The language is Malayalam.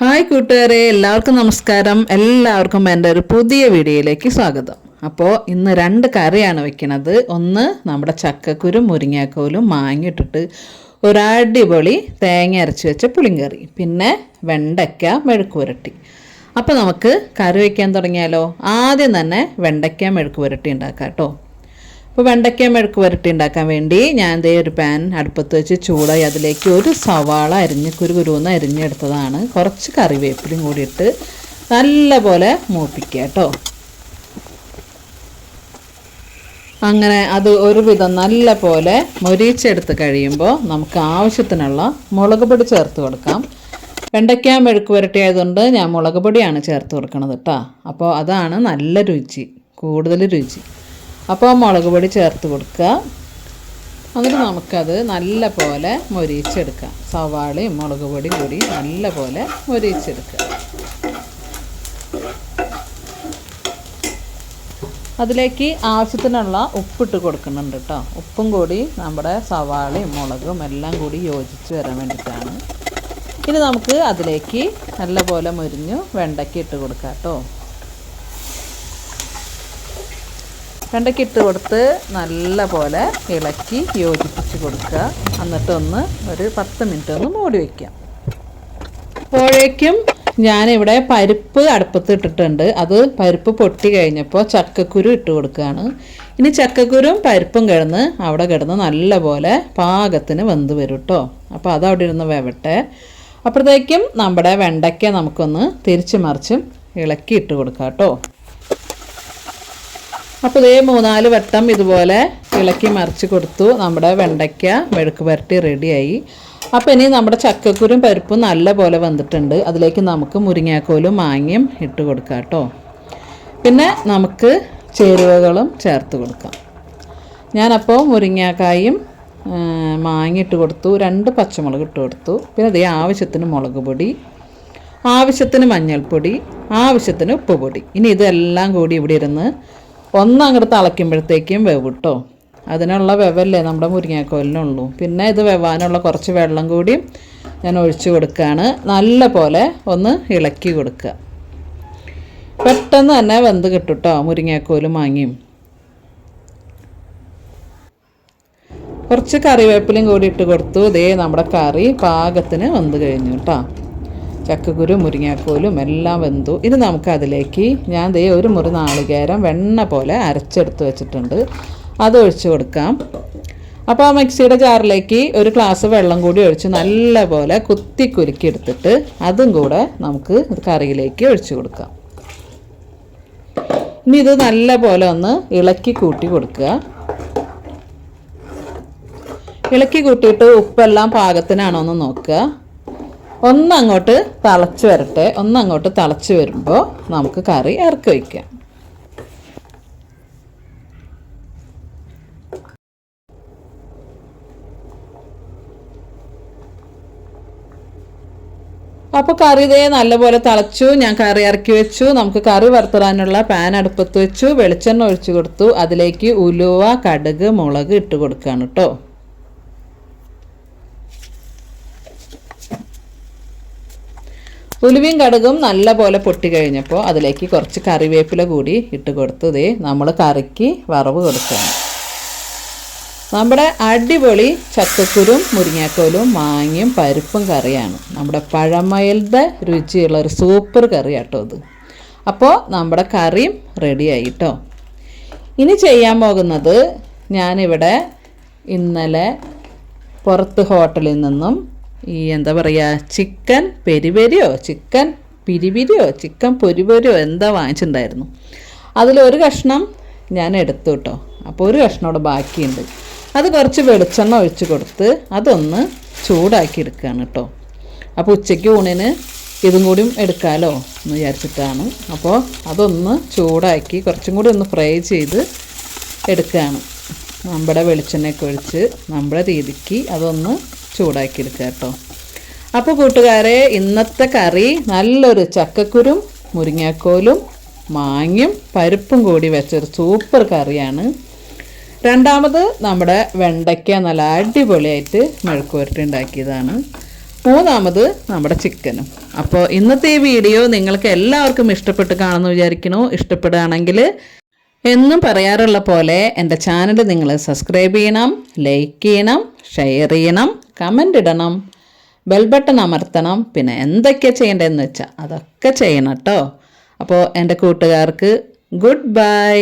ഹായ് കൂട്ടുകാരെ എല്ലാവർക്കും നമസ്കാരം. എല്ലാവർക്കും എന്റെ ഒരു പുതിയ വീഡിയോയിലേക്ക് സ്വാഗതം. അപ്പോൾ ഇന്ന് രണ്ട് കറിയാണ് വെക്കുന്നത് ഒന്ന് നമ്മുടെ ചക്കക്കുരും മുരിങ്ങാക്കോലും മാങ്ങിയിട്ടിട്ട് ഒരു അടിപൊളി തേങ്ങ അരച്ച് വെച്ച പുളിങ്കറി. പിന്നെ വെണ്ടയ്ക്ക മെഴുക്ക് പുരട്ടി അപ്പോൾ നമുക്ക് കറി വയ്ക്കാൻ തുടങ്ങിയാലോ? ആദ്യം തന്നെ വെണ്ടയ്ക്ക മെഴുക്ക് പുരട്ടി ഉണ്ടാക്കാം കേട്ടോ. അപ്പോൾ വെണ്ടയ്ക്ക മെഴുക്ക് വരട്ടി ഉണ്ടാക്കാൻ വേണ്ടി ഞാൻ ദേ ഒരു പാൻ അടുപ്പത്ത് വെച്ച് ചൂടായി അതിലേക്ക് ഒരു സവാള അരിഞ്ഞ് കുരുകുരുന്ന് അരിഞ്ഞെടുത്തതാണ്. കുറച്ച് കറിവേപ്പിലും കൂടി ഇട്ട് നല്ലപോലെ മൂപ്പിക്കുക കേട്ടോ. അങ്ങനെ അത് ഒരുവിധം നല്ല പോലെ മൊരീച്ചെടുത്ത് കഴിയുമ്പോൾ നമുക്ക് ആവശ്യത്തിനുള്ള മുളക് പൊടി ചേർത്ത് കൊടുക്കാം. വെണ്ടയ്ക്ക മെഴുക്ക് വരട്ടി ആയതുകൊണ്ട് ഞാൻ മുളക് പൊടിയാണ് ചേർത്ത് കൊടുക്കുന്നത് കേട്ടോ. അപ്പോൾ അതാണ് നല്ല രുചി കൂടുതൽ രുചി. അപ്പോൾ മുളക് പൊടി ചേർത്ത് കൊടുക്കുക. എന്നിട്ട് നമുക്കത് നല്ല പോലെ മൊരിച്ചെടുക്കാം സവാളയും മുളക് പൊടി കൂടി നല്ല പോലെ മൊരിച്ചെടുക്കുക അതിലേക്ക് ആവശ്യത്തിനുള്ള ഉപ്പിട്ട് കൊടുക്കുന്നുണ്ട് കേട്ടോ ഉപ്പും കൂടി നമ്മുടെ സവാളയും മുളകും എല്ലാം കൂടി യോജിച്ച് വരാൻ വേണ്ടിയിട്ടാണ്. ഇനി നമുക്ക് അതിലേക്ക് നല്ലപോലെ മുരിഞ്ഞു വെണ്ടയ്ക്ക് ഇട്ട് കൊടുക്കാം കേട്ടോ വെണ്ടയ്ക്ക് ഇട്ട് കൊടുത്ത് നല്ല പോലെ ഇളക്കി യോജിപ്പിച്ച് കൊടുക്കുക. എന്നിട്ടൊന്ന് ഒരു പത്ത് മിനിറ്റ് ഒന്ന് മൂടി വയ്ക്കാം അപ്പോഴേക്കും ഞാനിവിടെ പരിപ്പ് അടുപ്പത്ത് ഇട്ടിട്ടുണ്ട്. അത് പരിപ്പ് പൊട്ടി കഴിഞ്ഞപ്പോൾ ചക്കക്കുരു ഇട്ട് കൊടുക്കുകയാണ്. ഇനി ചക്കക്കുരും പരിപ്പും കിടന്ന് അവിടെ കിടന്ന് നല്ല പോലെ പാകത്തിന് വെന്ത് വരും കേട്ടോ അപ്പോൾ അത് അവിടെ ഇരുന്ന് വെവട്ടെ. അപ്പോഴത്തേക്കും നമ്മുടെ വെണ്ടയ്ക്ക നമുക്കൊന്ന് തിരിച്ചു മറിച്ചും ഇളക്കി ഇട്ട് കൊടുക്കാം കേട്ടോ അപ്പോൾ ഇതേ മൂന്നാൽ വട്ടം ഇതുപോലെ ഇളക്കി മറിച്ച് കൊടുത്തു. നമ്മുടെ വെണ്ടയ്ക്ക മെഴുക്ക് പുരട്ടി റെഡിയായി. അപ്പോൾ ഇനി നമ്മുടെ ചക്കക്കുരും പരിപ്പും നല്ല പോലെ വന്നിട്ടുണ്ട്. അതിലേക്ക് നമുക്ക് മുരിങ്ങാക്കോലും മാങ്ങയും ഇട്ട് കൊടുക്കാം കേട്ടോ. പിന്നെ നമുക്ക് ചേരുവകളും ചേർത്ത് കൊടുക്കാം. ഞാനപ്പോൾ മുരിങ്ങാക്കായും മാങ്ങ ഇട്ട് കൊടുത്തു. രണ്ട് പച്ചമുളക് ഇട്ട് കൊടുത്തു. പിന്നെ അതേ ആവശ്യത്തിന് മുളക് പൊടി ആവശ്യത്തിന് മഞ്ഞൾപ്പൊടി ആവശ്യത്തിന് ഉപ്പ് പൊടി. ഇനി ഇതെല്ലാം കൂടി ഇവിടെ ഇരുന്ന് ഒന്ന് അങ്ങോട്ട് തിളയ്ക്കുമ്പോഴത്തേക്കും വെവ് അതിനുള്ള വെവല്ലേ നമ്മുടെ മുരിങ്ങാക്കോലിനുള്ളൂ. പിന്നെ ഇത് വെവാനുള്ള കുറച്ച് വെള്ളം കൂടി ഞാൻ ഒഴിച്ചു കൊടുക്കുകയാണ് നല്ല പോലെ ഒന്ന് ഇളക്കി കൊടുക്കുക. പെട്ടെന്ന് തന്നെ വെന്ത് കിട്ടും കേട്ടോ മുരിങ്ങാക്കോലും മാങ്ങിയും. കുറച്ച് കറിവേപ്പിലും കൂടി ഇട്ട് കൊടുത്തു. ഇതേ നമ്മുടെ കറി പാകത്തിന് വെന്ത് കഴിഞ്ഞു കേട്ടോ ചക്കക്കുരു മുരിങ്ങാക്കോലും എല്ലാം വെന്തു. ഇനി നമുക്ക് അതിലേക്ക് ഞാൻ ദേ ഒരു മുറി നാളികേരം വെണ്ണ പോലെ അരച്ചെടുത്ത് വെച്ചിട്ടുണ്ട്. അത് ഒഴിച്ച് കൊടുക്കാം. അപ്പോൾ ആ മിക്സിയുടെ ജാറിലേക്ക് ഒരു ഗ്ലാസ് വെള്ളം കൂടി ഒഴിച്ച് നല്ലപോലെ കുത്തി കുലുക്കി എടുത്തിട്ട് അതും കൂടെ നമുക്ക് കറിയിലേക്ക് ഒഴിച്ചു കൊടുക്കാം. ഇനി ഇത് നല്ലപോലെ ഒന്ന് ഇളക്കി കൂട്ടി കൊടുക്കുക. ഇളക്കി കൂട്ടിയിട്ട് ഉപ്പെല്ലാം പാകത്തിനാണോ എന്ന് നോക്കുക. ഒന്ന് അങ്ങോട്ട് തിളച്ച് വരട്ടെ. ഒന്ന് അങ്ങോട്ട് തിളച്ച് വരുമ്പോൾ നമുക്ക് കറി ഇറക്കി വയ്ക്കാം അപ്പോൾ കറി ഇതേ നല്ലപോലെ തിളച്ചു. ഞാൻ കറി ഇറക്കി വെച്ചു. നമുക്ക് കറി വറുത്തിടാനുള്ള പാൻ അടുപ്പത്ത് വെച്ചു. വെളിച്ചെണ്ണ ഒഴിച്ചു കൊടുത്തു. അതിലേക്ക് ഉലുവ കടുക് മുളക് ഇട്ട് കൊടുക്കുകയാണ് കേട്ടോ ഉലുവയും കടുകും നല്ല പോലെ പൊട്ടി കഴിഞ്ഞപ്പോൾ അതിലേക്ക് കുറച്ച് കറിവേപ്പില കൂടി ഇട്ട് കൊടുത്തത് നമ്മൾ കറിക്ക് വറവ് കൊടുക്കണം നമ്മുടെ അടിപൊളി ചക്കക്കുരും മുരിങ്ങാക്കോലും മാങ്ങയും പരിപ്പും കറിയാണ്. നമ്മുടെ പഴമയിലത്തെ രുചിയുള്ള ഒരു സൂപ്പർ കറി കേട്ടോ ഇത്. അപ്പോൾ നമ്മുടെ കറിയും റെഡിയായി കേട്ടോ ഇനി ചെയ്യാൻ പോകുന്നത് ഞാനിവിടെ ഇന്നലെ പുറത്ത് ഹോട്ടലിൽ നിന്നും ഈ എന്താ പറയുക ചിക്കൻ പെരിപെരിയോ ചിക്കൻ പിരിപിരിയോ ചിക്കൻ പൊരിപൊരിയോ എന്താ വാങ്ങിച്ചിട്ടുണ്ടായിരുന്നു. അതിലൊരു കഷ്ണം ഞാൻ എടുത്തു കേട്ടോ അപ്പോൾ ഒരു കഷ്ണം അവിടെ ബാക്കിയുണ്ട്. അത് കുറച്ച് വെളിച്ചെണ്ണ ഒഴിച്ച് കൊടുത്ത് അതൊന്ന് ചൂടാക്കി എടുക്കുകയാണ് കേട്ടോ അപ്പോൾ ഉച്ചയ്ക്ക് ഊണിന് ഇതും കൂടിയും എടുക്കാമല്ലോ എന്ന് വിചാരിച്ചിട്ടാണ്. അപ്പോൾ അതൊന്ന് ചൂടാക്കി കുറച്ചും കൂടി ഒന്ന് ഫ്രൈ ചെയ്ത് എടുക്കുകയാണ് നമ്മുടെ വെളിച്ചെണ്ണയൊക്കെ ഒഴിച്ച് നമ്മുടെ രീതിക്ക് അതൊന്ന് ചൂടാക്കി എടുക്കുക കേട്ടോ. അപ്പോൾ കൂട്ടുകാരെ ഇന്നത്തെ കറി നല്ലൊരു ചക്കക്കുരും മുരിങ്ങാക്കോലും മാങ്ങയും പരിപ്പും കൂടി വെച്ചൊരു സൂപ്പർ കറിയാണ്. രണ്ടാമത് നമ്മുടെ വെണ്ടയ്ക്ക നല്ല അടിപൊളിയായിട്ട് മെഴുക്ക് പുരട്ടി ഉണ്ടാക്കിയതാണ്. മൂന്നാമത് നമ്മുടെ ചിക്കനും. അപ്പോൾ ഇന്നത്തെ ഈ വീഡിയോ നിങ്ങൾക്ക് എല്ലാവർക്കും ഇഷ്ടപ്പെട്ട് കാണുമെന്ന് വിചാരിക്കണു ഇഷ്ടപ്പെടുകയാണെങ്കിൽ എന്നും പറയാറുള്ള പോലെ എന്റെ ചാനൽ നിങ്ങൾ സബ്സ്ക്രൈബ് ചെയ്യണം ലൈക്ക് ചെയ്യണം ഷെയർ ചെയ്യണം. കമന്റ് ഇടണം ബെൽ ബട്ടൺ അമർത്തണം പിന്നെ എന്തൊക്കെ ചെയ്യേണ്ടതെന്ന് വെച്ചാൽ അതൊക്കെ ചെയ്യണം കേട്ടോ അപ്പോൾ എന്റെ കൂട്ടുകാർക്ക് ഗുഡ് ബൈ